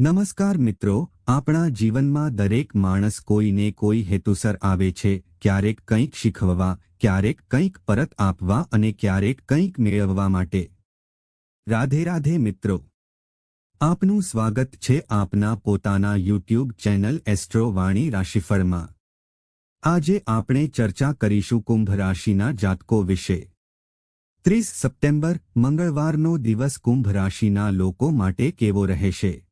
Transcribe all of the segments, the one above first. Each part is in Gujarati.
નમસ્કાર મિત્રો, આપણા જીવનમાં દરેક માણસ કોઈને કોઈ હેતુસર આવે છે, ક્યારેક કંઈક શીખવવા, ક્યારેક કંઈક પરત આપવા અને ક્યારેક કંઈક મેળવવા માટે. રાધે રાધે મિત્રો. આપનું સ્વાગત છે આપના પોતાના યુટ્યુબ ચેનલ એસ્ટ્રો વાણી રાશિફળમાં. આજે આપણે ચર્ચા કરીશું કુંભ રાશિના જાતકો વિશે. ત્રીસ સપ્ટેમ્બર, મંગળવારનો દિવસ કુંભ રાશિના લોકો માટે કેવો રહેશે?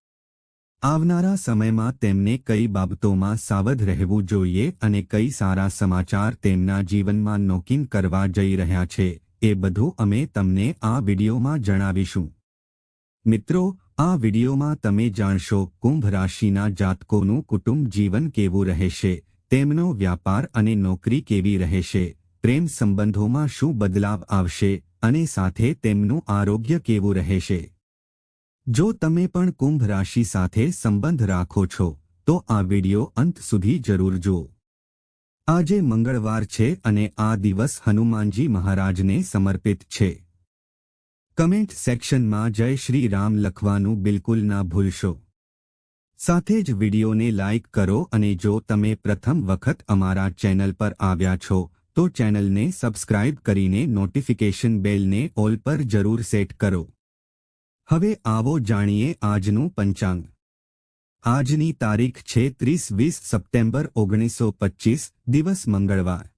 આવનારા સમયમાં તેમને કઈ બાબતોમાં સાવધ રહેવું જોઈએ અને કઈ સારા સમાચાર તેમના જીવનમાં નોકીન કરવા જઈ રહ્યા છે, એ બધું અમે તમને આ વિડીયોમાં જણાવીશું. મિત્રો, આ વિડીયોમાં તમે જાણશો કુંભ રાશિના જાતકોનું કુટુંબ જીવન કેવું રહેશે, તેમનો વ્યાપાર અને નોકરી કેવી રહેશે, પ્રેમ સંબંધોમાં શું બદલાવ આવશે અને સાથે તેમનું આરોગ્ય કેવું રહેશે. જો તમે પણ કુંભ રાશિ સાથે સંબંધ રાખો છો, તો આ વિડિયો અંત સુધી જરૂર જુઓ. આજે મંગળવાર છે અને આ દિવસ હનુમાનજી મહારાજને સમર્પિત છે. કમેન્ટ સેક્શનમાં જય શ્રી રામ લખવાનું બિલકુલ ના ભૂલશો. સાથે જ વિડિયોને લાઇક કરો અને જો તમે પ્રથમ વખત અમારા ચેનલ પર આવ્યા છો, તો ચેનલને સબસ્ક્રાઇબ કરીને નોટિફિકેશન બેલને ઓલ પર જરૂર સેટ કરો. હવે આવો જાણીએ આજનું પંચાંગ. આજની તારીખ છે ત્રીસ વીસ સપ્ટેમ્બર ઓગણીસો પચ્ચીસ દિવસ મંગળવાર.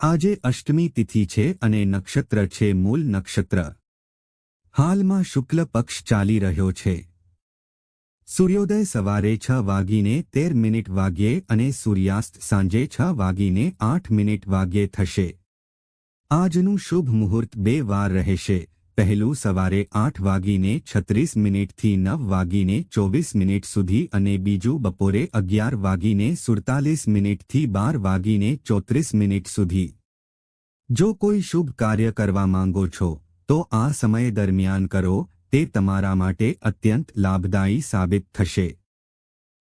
આજે અષ્ટમી તિથિ છે અને નક્ષત્ર છે મૂલ નક્ષત્ર. હાલમાં શુક્લ પક્ષ ચાલી રહ્યો છે. સૂર્યોદય સવારે છ વાગીને તેર મિનિટ વાગ્યે અને સૂર્યાસ્ત સાંજે છ વાગીને આઠ મિનિટ વાગ્યે થશે. આજનું શુભ મુહૂર્ત બે વાર રહેશે. પહેલું સવારે આઠ વાગીને છત્રીસ મિનિટથી નવ વાગીને ચોવીસ મિનિટ સુધી અને બીજું બપોરે અગિયાર વાગીને સુડતાલીસ મિનિટથી બાર વાગીને ચોત્રીસ મિનિટ સુધી. જો કોઈ શુભ કાર્ય કરવા માંગો છો, તો આ સમય દરમિયાન કરો, તે તમારા માટે અત્યંત લાભદાયી સાબિત થશે.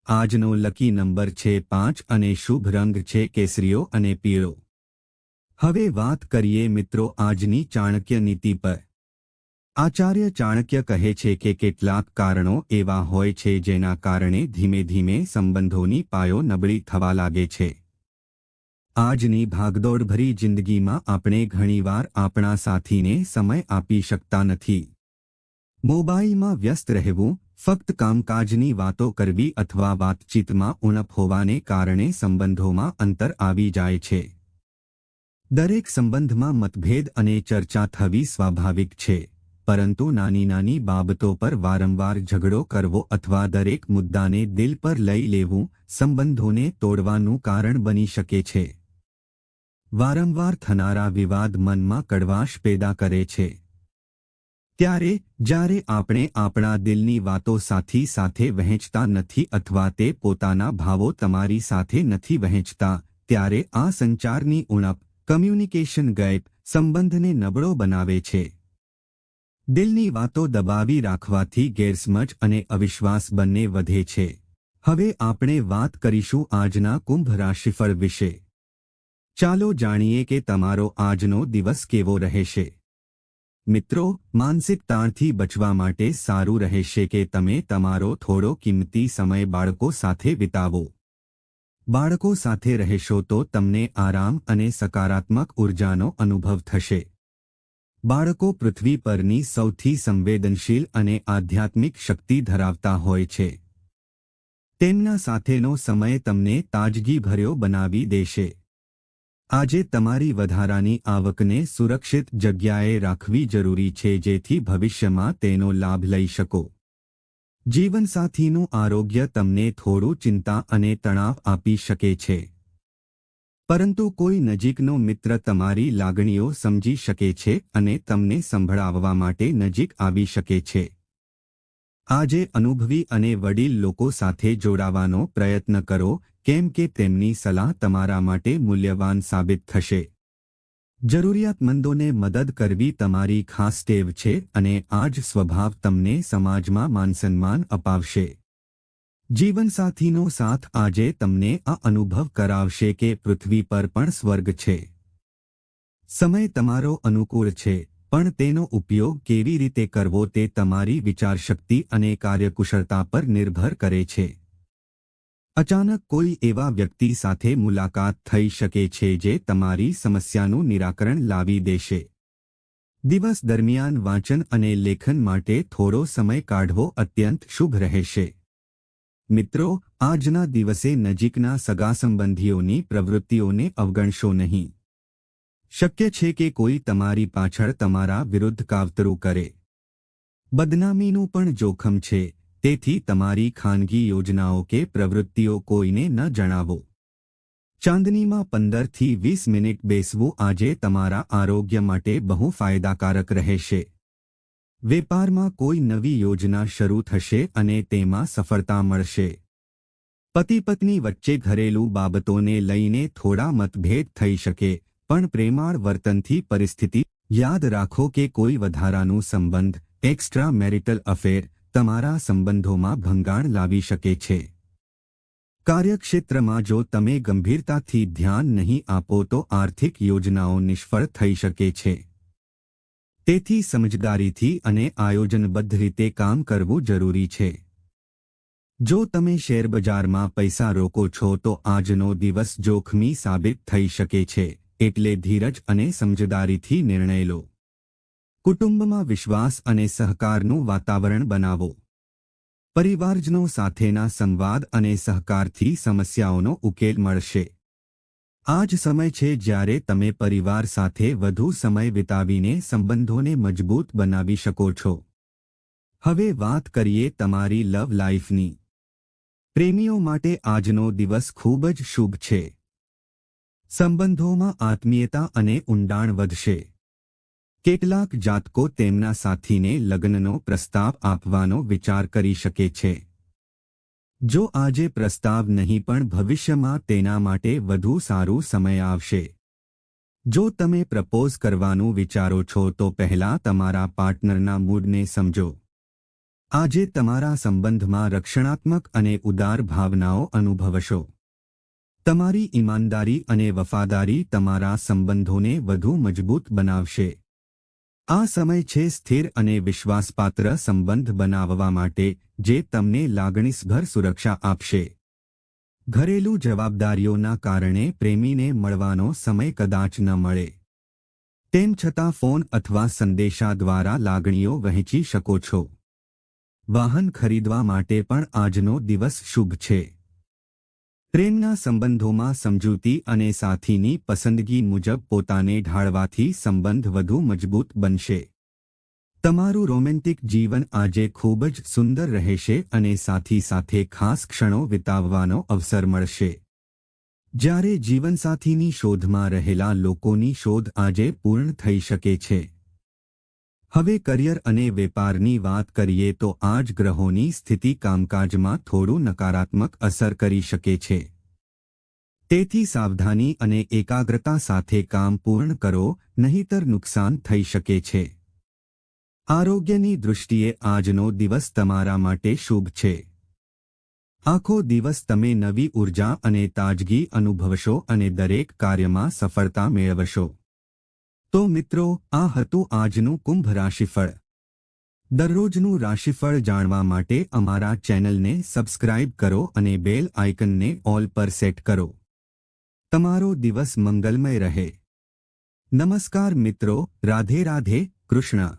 આજનો લકી નંબર છે પાંચ અને શુભ રંગ છે કેસરીઓ અને પીળો. હવે વાત કરીએ મિત્રો આજની ચાણક્ય નીતિ પર. આચાર્ય ચાણક્ય કહે છે કે કેટલાક કારણો એવા હોય છે જેના કારણે ધીમે ધીમે સંબંધોની પાયો નબળી થવા લાગે છે. આજની ભાગદોડભરી જિંદગીમાં આપણે ઘણીવાર આપણા સાથીને સમય આપી શકતા નથી. મોબાઈલમાં વ્યસ્ત રહેવું, ફક્ત કામકાજની વાતો કરવી અથવા વાતચીતમાં ઉણપ હોવાને કારણે સંબંધોમાં અંતર આવી જાય છે. દરેક સંબંધમાં મતભેદ અને ચર્ચા થવી સ્વાભાવિક છે. પરંતુ નાની નાની બાબતો પર વારંવાર ઝઘડો કરવો અથવા દરેક મુદ્દાને દિલ પર લઈ લેવું સંબંધોને તોડવાનું કારણ બની શકે છે. વારંવાર થનારા વિવાદ મનમાં કડવાશ પેદા કરે છે. ત્યારે, જ્યારે આપણે આપણા દિલની વાતો સાથી સાથે વહેંચતા નથી અથવા તે પોતાના ભાવો તમારી સાથે નથી વહેંચતા, ત્યારે આ સંચારની ઉણપ, કમ્યુનિકેશન ગેપ, સંબંધને નબળો બનાવે છે. દિલની વાતો દબાવી રાખવાથી ગેરસમજ અને અવિશ્વાસ બંને વધે છે. હવે આપણે વાત કરીશું આજના કુંભ રાશિફળ વિશે. ચાલો જાણીએ કે તમારો આજનો દિવસ કેવો રહેશે. મિત્રો, માનસિક તાણથી બચવા માટે સારું રહેશે કે તમે તમારો થોડો કિંમતી સમય બાળકો સાથે વિતાવો. બાળકો સાથે રહેશો તો તમને આરામ અને સકારાત્મક ઉર્જાનો અનુભવ થશે. બાળકો પૃથ્વી પરની સૌથી સંવેદનશીલ અને આધ્યાત્મિક શક્તિ ધરાવતા હોય છે. તેમના સાથેનો સમય તમને તાજગીભર્યો બનાવી દેશે. આજે તમારી વધારાની આવકને સુરક્ષિત જગ્યાએ રાખવી જરૂરી છે જેથી ભવિષ્યમાં તેનો લાભ લઈ શકો. જીવનસાથીનું આરોગ્ય તમને થોડું ચિંતા અને તણાવ આપી શકે છે. પરંતુ કોઈ નજીકનો મિત્ર તમારી લાગણીઓ સમજી શકે છે અને તમને સંભળાવવા માટે નજીક આવી શકે છે. આજે અનુભવી અને વડીલ લોકો સાથે જોડાવાનો પ્રયત્ન કરો, કેમ કે તેમની સલાહ તમારા માટે મૂલ્યવાન સાબિત થશે. જરૂરિયાતમંદોને મદદ કરવી તમારી ખાસ ટેવ છે અને આ જ સ્વભાવ તમને સમાજમાં માનસન્માન અપાવશે. જીવનસાથીનો સાથ આજે તમને આ અનુભવ કરાવશે કે પૃથ્વી પર પણ સ્વર્ગ છે. સમય તમારો અનુકૂળ છે, પણ તેનો ઉપયોગ કેવી રીતે કરવો તે તમારી વિચારશક્તિ અને કાર્યકુશળતા પર નિર્ભર કરે છે. અચાનક કોઈ એવા વ્યક્તિ સાથે મુલાકાત થઈ શકે છે જે તમારી સમસ્યાનું નિરાકરણ લાવી દેશે. દિવસ દરમિયાન વાંચન અને લેખન માટે થોડો સમય કાઢવો અત્યંત શુભ રહેશે. મિત્રો, આજના દિવસે નજીકના સગા સંબંધીઓની પ્રવૃત્તિઓને અવગણશો નહીં. શક્ય છે કે કોઈ તમારી પાછળ તમારા વિરુદ્ધ કાવતરું કરે. બદનામીનું પણ જોખમ છે, તેથી તમારી ખાનગી યોજનાઓ કે પ્રવૃત્તિઓ કોઈને ન જણાવો. ચાંદનીમાં પંદરથી વીસ મિનિટ બેસવું આજે તમારા આરોગ્ય માટે બહુ ફાયદાકારક રહેશે. વેપારમાં કોઈ નવી યોજના શરૂ થશે અને તેમાં સફળતા મળશે. પતિ પત્ની વચ્ચે ઘરેલું બાબતોને લઈને થોડા મતભેદ થઈ શકે, પણ પ્રેમાળ વર્તનથી પરિસ્થિતિ, યાદ રાખો કે કોઈ વધારાનું સંબંધ એક્સ્ટ્રા મેરિટલ અફેર તમારા સંબંધોમાં ભંગાણ લાવી શકે છે. કાર્યક્ષેત્રમાં જો તમે ગંભીરતાથી ધ્યાન નહીં આપો તો આર્થિક યોજનાઓ નિષ્ફળ થઈ શકે છે. તેથી સમજદારીથી અને આયોજનબદ્ધ રીતે કામ કરવું જરૂરી છે. જો તમે શેરબજારમાં પૈસા રોકો છો તો આજનો દિવસ જોખમી સાબિત થઈ શકે છે, એટલે ધીરજ અને સમજદારીથી નિર્ણય લો. કુટુંબમાં વિશ્વાસ અને સહકારનું વાતાવરણ બનાવો. પરિવારજનો સાથેના સંવાદ અને સહકારથી સમસ્યાઓનો ઉકેલ મળશે. આ જ સમય છે જ્યારે તમે પરિવાર સાથે વધુ સમય વિતાવીને સંબંધોને મજબૂત બનાવી શકો છો. હવે વાત કરીએ તમારી લવ લાઈફની પ્રેમીઓ માટે આજનો દિવસ ખૂબ જ શુભ છે. સંબંધોમાં આત્મીયતા અને ઊંડાણ વધશે. કેટલાક જાતકો તેમના સાથીને લગ્નનો પ્રસ્તાવ આપવાનો વિચાર કરી શકે છે. જો આજે પ્રસ્તાવ નહીં પણ ભવિષ્યમાં તેના માટે વધુ સારું સમય આવશે. જો તમે પ્રપોઝ કરવાનું વિચારો છો તો પહેલા તમારા પાર્ટનરના મૂડને સમજો. આજે તમારા સંબંધમાં રક્ષણાત્મક અને ઉદાર ભાવનાઓ અનુભવશો. તમારી ઈમાનદારી અને વફાદારી તમારા સંબંધોને વધુ મજબૂત બનાવશે. આ સમય છે સ્થિર અને વિશ્વાસપાત્ર સંબંધ બનાવવા માટે જે તમને લાગણીસભર સુરક્ષા આપશે. ઘરેલું જવાબદારીઓના કારણે પ્રેમીને મળવાનો સમય કદાચ ન મળે. તેમ છતાં ફોન અથવા સંદેશા દ્વારા લાગણીઓ વહેંચી શકો છો. વાહન ખરીદવા માટે પણ આજનો દિવસ શુભ છે. પ્રેમના સંબંધોમાં સમજૂતી અને સાથીની પસંદગી મુજબ પોતાને ઢાળવાથી સંબંધ વધુ મજબૂત બનશે. તમારું રોમેન્ટિક જીવન આજે ખૂબ જ સુંદર રહેશે અને સાથી સાથે ખાસ ક્ષણો વિતાવવાનો અવસર મળશે. જ્યારે જીવનસાથીની શોધમાં રહેલા લોકોની શોધ આજે પૂર્ણ થઈ શકે છે. હવે કરિયર અને વેપારની વાત કરીએ તો આજ ગ્રહોની સ્થિતિ કામકાજમાં થોડું નકારાત્મક અસર કરી શકે છે. તેથી સાવધાની અને એકાગ્રતા સાથે કામ પૂર્ણ કરો, નહીતર નુકસાન થઈ શકે છે. આરોગ્યની દૃષ્ટિએ આજનો દિવસ તમારા માટે શુભ છે. આખો દિવસ તમે નવી ઊર્જા અને તાજગી અનુભવશો અને દરેક કાર્યમાં સફળતા મેળવશો. તો મિત્રો, આ હતું આજનું કુંભ રાશિફળ. દરરોજનું રાશિફળ જાણવા માટે અમારા ચેનલને સબસ્ક્રાઇબ કરો અને બેલ આઇકનને ઓલ પર સેટ કરો. તમારો દિવસ મંગલમય રહે. નમસ્કાર મિત્રો, રાધે રાધે, કૃષ્ણ.